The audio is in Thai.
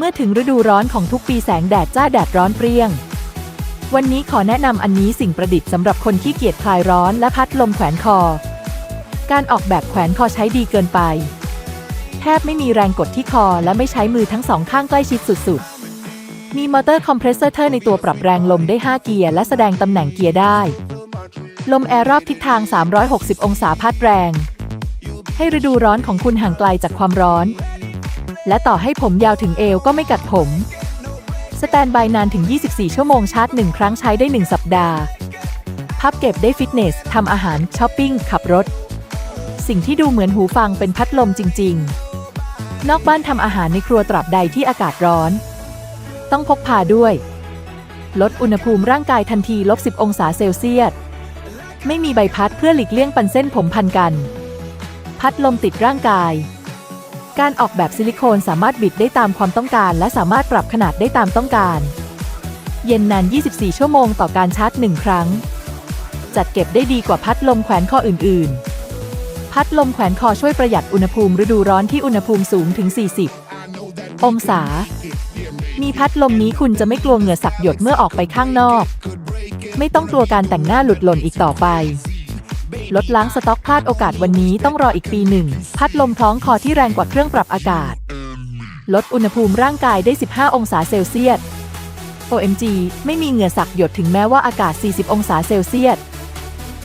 เมื่อถึงฤดูร้อนของทุกปีแสงแดดจ้าแดดร้อนเปรี้ยง วันนี้ขอแนะนำอันนี้สิ่งประดิษฐ์สำหรับคนขี้เกียจคลายร้อนและพัดลมแขวนคอ การออกแบบแขวนคอใช้ดีเกินไป แทบไม่มีแรงกดที่คอและไม่ใช้มือทั้งสองข้างใกล้ชิดสุดๆ มีมอเตอร์คอมเพรสเซอร์ในตัวปรับแรงลมได้ 5 เกียร์และแสดงตำแหน่งเกียร์ได้ ลมแอร์รอบทิศทาง 360 องศาพัดแรง ให้ฤดูร้อนของคุณห่างไกลจากความร้อน และต่อให้ผมยาวถึงเอวก็ไม่กัดผม สแตนบายนานถึง 24 ชั่วโมงชาร์จ 1 ครั้งใช้ได้ 1 สัปดาห์ พับเก็บได้ฟิตเนส ทำอาหาร ช้อปปิ้ง ขับรถ สิ่งที่ดูเหมือนหูฟังเป็นพัดลมจริง ๆ นอกบ้านทำอาหารในครัวตราบใดที่อากาศร้อน ต้องพกพาด้วย ลดอุณหภูมิร่างกายทันทีลบ 10 องศาเซลเซียส ไม่มีใบพัดเพื่อหลีกเลี่ยงปันเส้นผมพันกัน พัดลมติดร่างกาย การออกแบบซิลิโคนสามารถบิดได้ตามความต้องการ และสามารถปรับขนาดได้ตามต้องการ เย็นนาน 24 ชั่วโมงต่อการชาร์จ 1 ครั้ง จัดเก็บได้ดีกว่าพัดลมแขวนคออื่น ๆ พัดลมแขวนคอช่วยประหยัดอุณหภูมิฤดูร้อนที่อุณหภูมิสูงถึง 40 องศา มีพัดลมนี้คุณจะไม่กลัวเหงื่อสักหยดเมื่อออกไปข้างนอก ไม่ต้องกลัวการแต่งหน้าหลุดหล่นอีกต่อไป ลดล้างสต็อกพลาดโอกาสวันนี้ต้องรออีกปีหนึ่ง พัดลมคล้องคอที่แรงกว่าเครื่องปรับอากาศ ลดอุณหภูมิร่างกายได้ 15 องศาเซลเซียส OMG ไม่มีเหงื่อสักหยดถึงแม้ว่าอากาศ 40 องศาเซลเซียส